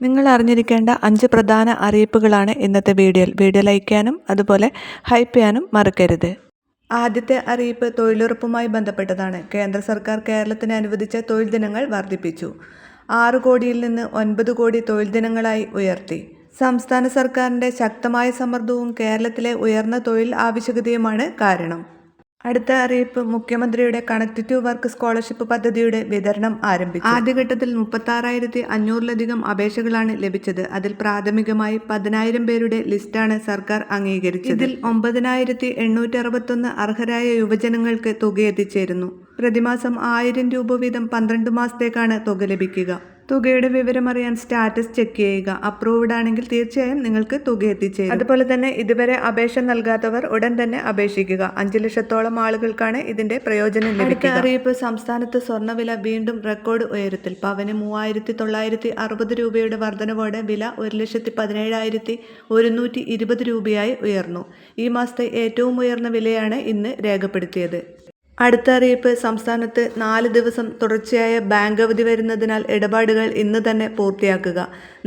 നിങ്ങൾ അറിഞ്ഞിരിക്കേണ്ട അഞ്ച് പ്രധാന അറിയിപ്പുകളാണ് ഇന്നത്തെ വീഡിയോയിൽ. വീഡിയോ ലൈക്ക് ചെയ്യാനും അതുപോലെ ഹൈപ്പ് ചെയ്യാനും മറക്കരുത്. ആദ്യത്തെ അറിയിപ്പ് തൊഴിലുറപ്പുമായി ബന്ധപ്പെട്ടതാണ്. കേന്ദ്ര സർക്കാർ കേരളത്തിന് അനുവദിച്ച തൊഴിൽ ദിനങ്ങൾ വർദ്ധിപ്പിച്ചു. ആറ് കോടിയിൽ നിന്ന് ഒൻപത് കോടി തൊഴിൽ ദിനങ്ങളായി ഉയർത്തി. സംസ്ഥാന സർക്കാരിന്റെ ശക്തമായ സമ്മർദ്ദവും കേരളത്തിലെ ഉയർന്ന തൊഴിൽ ആവശ്യകതയുമാണ് കാരണം. അടുത്ത അറിയിപ്പ് മുഖ്യമന്ത്രിയുടെ കണക്ട് ടു വർക്ക് സ്കോളർഷിപ്പ് പദ്ധതിയുടെ വിതരണം ആരംഭിച്ചു. ആദ്യഘട്ടത്തിൽ മുപ്പത്താറായിരത്തി അഞ്ഞൂറിലധികം അപേക്ഷകളാണ് ലഭിച്ചത്. അതിൽ പ്രാഥമികമായി പതിനായിരം പേരുടെ ലിസ്റ്റാണ് സർക്കാർ അംഗീകരിച്ചത്. ഇതിൽ ഒമ്പതിനായിരത്തി എണ്ണൂറ്റി അറുപത്തൊന്ന് അർഹരായ യുവജനങ്ങൾക്ക് തുക എത്തിച്ചേരുന്നു പ്രതിമാസം ആയിരം രൂപ വീതം പന്ത്രണ്ട് മാസത്തേക്കാണ് തുക ലഭിക്കുക. തുകയുടെ വിവരം അറിയാൻ സ്റ്റാറ്റസ് ചെക്ക് ചെയ്യുക. അപ്രൂവ്ഡ് ആണെങ്കിൽ തീർച്ചയായും നിങ്ങൾക്ക് തുക എത്തിച്ചേരും. അതുപോലെ തന്നെ ഇതുവരെ അപേക്ഷ നൽകാത്തവർ ഉടൻ തന്നെ അപേക്ഷിക്കുക. അഞ്ചു ലക്ഷത്തോളം ആളുകൾക്കാണ് ഇതിന്റെ പ്രയോജനം ലഭിക്കുക. അറിയിപ്പ് സംസ്ഥാനത്ത് സ്വർണവില വീണ്ടും റെക്കോർഡ് ഉയരത്തിൽ. പവന് മൂവായിരത്തി തൊള്ളായിരത്തി അറുപത് രൂപയുടെ വർധനവോടെ വില ഒരു ലക്ഷത്തി പതിനേഴായിരത്തി ഒരുന്നൂറ്റി ഇരുപത് രൂപയായി ഉയർന്നു. ഈ മാസത്തെ ഏറ്റവും ഉയർന്ന വിലയാണ് ഇന്ന് രേഖപ്പെടുത്തിയത്. അടുത്ത അറിയിപ്പ്. സംസ്ഥാനത്ത് നാല് ദിവസം തുടർച്ചയായ ബാങ്ക് അവധി വരുന്നതിനാൽ ഇടപാടുകൾ ഇന്ന് തന്നെ പൂർത്തിയാക്കുക.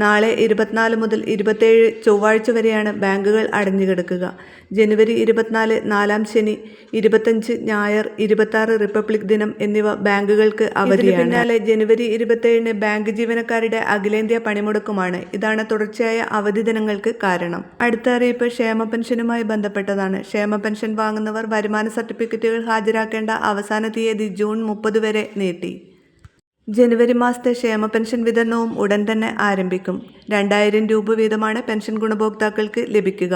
നാളെ ഇരുപത്തിനാല് മുതൽ ഇരുപത്തേഴ് ചൊവ്വാഴ്ച വരെയാണ് ബാങ്കുകൾ അടഞ്ഞുകിടക്കുക ജനുവരി ഇരുപത്തിനാല് നാലാം ശനി ഇരുപത്തഞ്ച് ഞായർ ഇരുപത്താറ് റിപ്പബ്ലിക് ദിനം എന്നിവ ബാങ്കുകൾക്ക് അവധിയാണ്. പിന്നാലെ ജനുവരി ഇരുപത്തേഴിന് ബാങ്ക് ജീവനക്കാരുടെ അഖിലേന്ത്യാ പണിമുടക്കുമാണ്. ഇതാണ് തുടർച്ചയായ അവധി ദിനങ്ങൾക്ക് കാരണം. അടുത്ത അറിയിപ്പ് ക്ഷേമ പെൻഷനുമായി ബന്ധപ്പെട്ടതാണ്. ക്ഷേമ പെൻഷൻ വാങ്ങുന്നവർ വരുമാന സർട്ടിഫിക്കറ്റുകൾ ഹാജരാക്കേണ്ട അവസാന തീയതി ജൂൺ മുപ്പത് വരെ നീട്ടി. ജനുവരി മാസത്തെ ക്ഷേമ പെൻഷൻ വിതരണവും ഉടൻ തന്നെ ആരംഭിക്കും. രണ്ടായിരം രൂപ വീതമാണ് പെൻഷൻ ഗുണഭോക്താക്കൾക്ക് ലഭിക്കുക.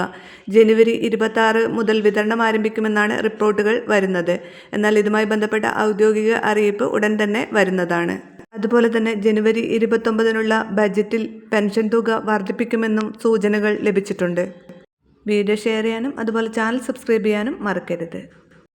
ജനുവരി ഇരുപത്തി മുതൽ വിതരണം ആരംഭിക്കുമെന്നാണ് റിപ്പോർട്ടുകൾ വരുന്നത്. എന്നാൽ ഇതുമായി ബന്ധപ്പെട്ട ഔദ്യോഗിക അറിയിപ്പ് ഉടൻ തന്നെ വരുന്നതാണ്. അതുപോലെ തന്നെ ജനുവരി ഇരുപത്തൊമ്പതിനുള്ള ബജറ്റിൽ പെൻഷൻ തുക വർദ്ധിപ്പിക്കുമെന്നും സൂചനകൾ ലഭിച്ചിട്ടുണ്ട്. വീഡിയോ ഷെയർ ചെയ്യാനും അതുപോലെ ചാനൽ സബ്സ്ക്രൈബ് ചെയ്യാനും മറക്കരുത്.